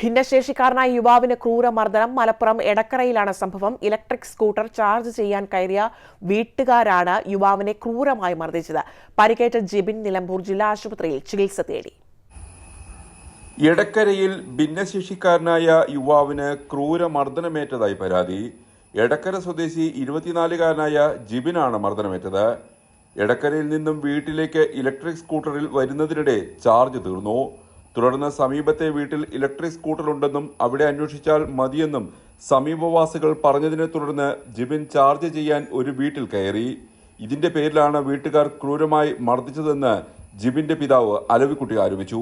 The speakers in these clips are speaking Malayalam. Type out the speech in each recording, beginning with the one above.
ഭിന്നശേഷിക്കാരനായ യുവാവിന് ക്രൂരമർദ്ദനം. മലപ്പുറം എടക്കരയിലാണ് സംഭവം. ഇലക്ട്രിക് സ്കൂട്ടർ ചാർജ് ചെയ്യാൻ കയറിയ വീട്ടുകാരാണ് യുവാവിനെ ക്രൂരമായി മർദ്ദിച്ചത്. പരിക്കേറ്റ ജിബിൻ നിലമ്പൂർ ജില്ലാ ആശുപത്രിയിൽ ചികിത്സ തേടി. എടക്കരയിൽ ഭിന്നശേഷിക്കാരനായ യുവാവിന് ക്രൂരമർദ്ദനമേറ്റതായി പരാതി. എടക്കര സ്വദേശി ഇരുപത്തിനാലുകാരനായ ജിബിനാണ് മർദ്ദനമേറ്റത്. എടക്കരയിൽ നിന്നും വീട്ടിലേക്ക് ഇലക്ട്രിക് സ്കൂട്ടറിൽ വരുന്നതിനിടെ ചാർജ് തീർന്നു. തുടർന്ന് സമീപത്തെ വീട്ടിൽ ഇലക്ട്രിക് സ്കൂട്ടർ ഉണ്ടെന്നും അവിടെ അന്വേഷിച്ചാൽ മതിയെന്നും സമീപവാസികൾ പറഞ്ഞതിനെ തുടർന്ന് ജിബിൻ ചാർജ് ചെയ്യാൻ ഒരു വീട്ടിൽ കയറി. ഇതിന്റെ പേരിലാണ് വീട്ടുകാർ ക്രൂരമായി മർദ്ദിച്ചതെന്ന് ജിബിന്റെ പിതാവ് അലവിക്കുട്ടി ആരോപിച്ചു.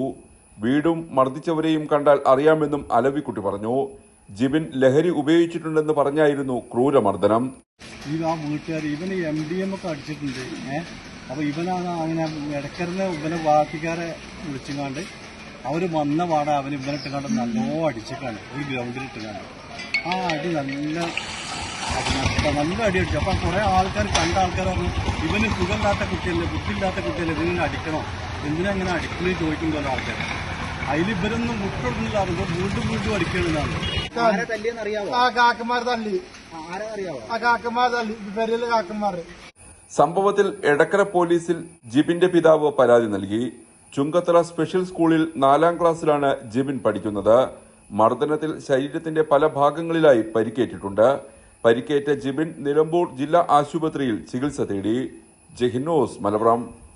വീടും മർദ്ദിച്ചവരെയും കണ്ടാൽ അറിയാമെന്നും അലവിക്കുട്ടി പറഞ്ഞു. ജിബിൻ ലഹരി ഉപയോഗിച്ചിട്ടുണ്ടെന്ന് പറഞ്ഞായിരുന്നു ക്രൂരമർദ്ദനം ഒക്കെ അടിച്ചിട്ടുണ്ട് അപ്പൊ ഇവനാണ് അങ്ങനെ ഇടക്കറിന് ഇവനെ ബാക്കിക്കാരെ വിളിച്ചുകൊണ്ട് അവർ വന്ന പാടെ അവന് ഇവനിട്ട് ഇട്ടുകൊണ്ട് നല്ലോ അടിച്ചിട്ടാണ്. ഒരു ഗ്രൗണ്ടിൽ ഇട്ടുകൊണ്ട്. ആ അടി നല്ല അടി നല്ല അടി അടിച്ചു. അപ്പം കുറേ ആൾക്കാർ കണ്ട ആൾക്കാർ പറഞ്ഞു ഇവന് സുഖമില്ലാത്ത കുട്ടിയല്ലേ ബുദ്ധിയില്ലാത്ത കുട്ടിയല്ലേ ഇതിനെ അടിക്കണോ? എന്തിനാ ഇങ്ങനെ അടിക്കണേ? ചോദിക്കുന്നുണ്ടല്ലോ ആൾക്കാർ അതിൽ ഇവരൊന്നും മുട്ടൊടുന്നില്ല അവർക്ക് വീണ്ടും വീണ്ടും അടിക്കണമെന്നാണ് തല്ലിയെന്ന് അറിയാവോ ആ കാക്കമാർ തള്ളി ആരെ അറിയാവോ? ആ കാക്കമാർ തള്ളി പെരിയൽ കാക്കമാർ സംഭവത്തിൽ എടക്കര പോലീസിൽ ജിബിന്റെ പിതാവ് പരാതി നൽകി. ചുങ്കത്തറ സ്പെഷ്യൽ സ്കൂളിൽ നാലാം ക്ലാസ്സിലാണ് ജിബിൻ പഠിക്കുന്നത്. മർദ്ദനത്തിൽ ശരീരത്തിന്റെ പല ഭാഗങ്ങളിലായി പരിക്കേറ്റിട്ടുണ്ട്. പരിക്കേറ്റ ജിബിൻ നിലമ്പൂർ ജില്ലാ ആശുപത്രിയിൽ ചികിത്സ തേടി. ജെഹിനോസ് മലപ്പുറം.